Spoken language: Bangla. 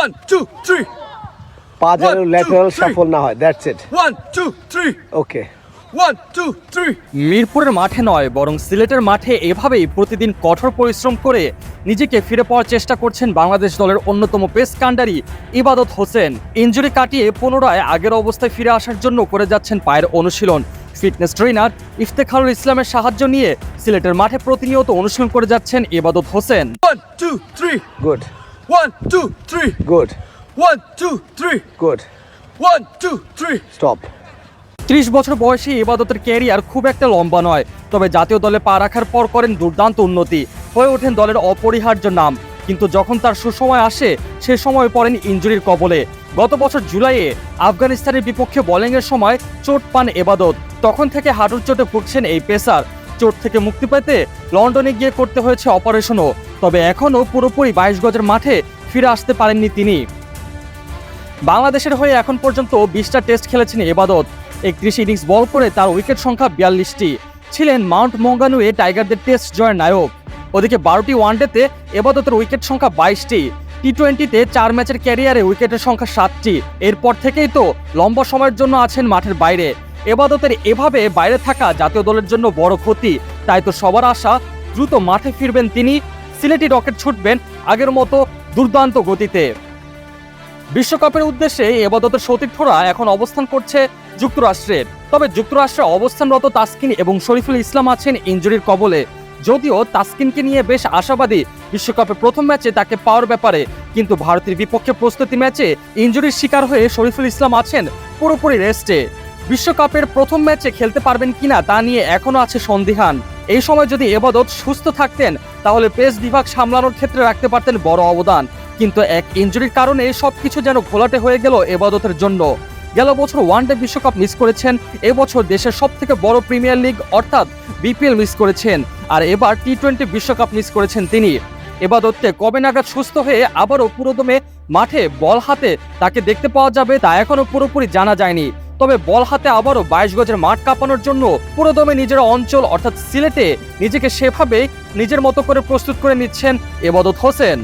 One, two, three. পা যেন ল্যাটারাল. সাফল না হয় that's it One, two, three. Okay One, two, three. মিরপুরের মাঠে নয় বরং সিলেটের মাঠে এভাবেই প্রতিদিন কঠোর পরিশ্রম করে নিজেকে ফিরে পাওয়ার চেষ্টা করছেন বাংলাদেশ দলের অন্যতম পেস কান্ডারি ইবাদত হোসেন ইঞ্জুরি কাটিয়ে পুনরায় আগের অবস্থায় ফিরে আসার জন্য করে যাচ্ছেন পায়ের অনুশীলন ফিটনেস ট্রেনার ইফতেখারুল ইসলামের সাহায্য নিয়ে সিলেটের মাঠে প্রতিনিয়ত অনুশীলন করে যাচ্ছেন Ebadot Hossain. Good One, two, three. Good One, two, three. Good One, two, three. Stop ত্রিশ বছর বয়সী ইবাদতের ক্যারিয়ার খুব একটা লম্বা নয় তবে জাতীয় দলে পা রাখার পর করেন দুর্দান্ত উন্নতি হয়ে ওঠেন দলের অপরিহার্য নাম। কিন্তু যখন তার সুসময় আসে সে সময় পড়েন ইঞ্জুরির কবলে। গত বছর জুলাইয়ে আফগানিস্তানের বিপক্ষে বোলিংয়ের সময় চোট পান এবাদত তখন থেকে হাঁটুর চোটে ভুগছেন এই পেসার। চোট থেকে মুক্তি পেতে লন্ডনে গিয়ে করতে হয়েছে অপারেশনও। তবে এখনও পুরোপুরি বাইশ গজের মাঠে ফিরে আসতে পারেননি তিনি। বাংলাদেশের হয়ে এখন পর্যন্ত বিশটা টেস্ট খেলেছেন এবাদত। একত্রিশ ইনিংস বল করে তার উইকেট সংখ্যা বিয়াল্লিশটি। ছিলেন মাউন্ট মঙ্গানুয়ে টাইগারদের টেস্ট জয়ের নায়ক। ওদিকে বারোটি ওয়ানডেতে এবাদতের উইকেট সংখ্যা বাইশটি। টি টোয়েন্টিতে চার ম্যাচের ক্যারিয়ারে উইকেটের সংখ্যা সাতটি। এরপর থেকেই তো লম্বা সময়ের জন্য আছেন মাঠের বাইরে। এবাদতের এভাবে বাইরে থাকা জাতীয় দলের জন্য বড় ক্ষতি। তাই তো সবার আশা, দ্রুত মাঠে ফিরবেন তিনি, সিলেটি রকেট ছুটবেন আগের মতো দুর্দান্ত গতিতে। বিশ্বকাপের উদ্দেশ্যে এবাদতের সতীর্থরা এখন অবস্থান করছে যুক্তরাষ্ট্রের তবে যুক্তরাষ্ট্রে অবস্থানরত তাসকিন এবং শরীফুল ইসলাম আছেন ইঞ্জুরির কবলে। যদিও তাসকিনকে নিয়ে বেশ আশাবাদী, বিশ্বকাপে প্রথম ম্যাচে তাকে পাওয়ার ব্যাপারে। কিন্তু ভারতের বিপক্ষে প্রস্তুতি ম্যাচে ইঞ্জুরির শিকার হয়ে শরীফুল ইসলাম আছেন পুরোপুরি রেস্টে। বিশ্বকাপের প্রথম ম্যাচে খেলতে পারবেন কিনা তা নিয়ে এখনও আছে সন্দিহান। এই সময় যদি এবাদত সুস্থ থাকতেন, তাহলে পেস বিভাগ সামলানোর ক্ষেত্রে রাখতে পারতেন বড় অবদান। কিন্তু এক ইঞ্জুরির কারণে সবকিছু যেন ঘোলাটে হয়ে গেল এবাদতের জন্য। গেল বছর ওয়ানডে বিশ্বকাপ মিস করেছেন এবছর দেশের সব থেকে বড় প্রিমিয়ার লিগ অর্থাৎ বিপিএল মিস করেছেন, আর এবার টি টোয়েন্টি বিশ্বকাপ মিস করেছেন তিনি। এবাদতকে কবে নাগাদ সুস্থ হয়ে আবারও পুরোদমে মাঠে বল হাতে তাকে দেখতে পাওয়া যাবে তা এখনও পুরোপুরি জানা যায়নি। তবে বল হাতে আবারও বাইশ গজের মাঠ কাঁপানোর জন্য পুরোদমে নিজের অঞ্চল, অর্থাৎ সিলেটে নিজেকে সেভাবে নিজের মতো করে প্রস্তুত করে নিচ্ছেন এবাদত হোসেন।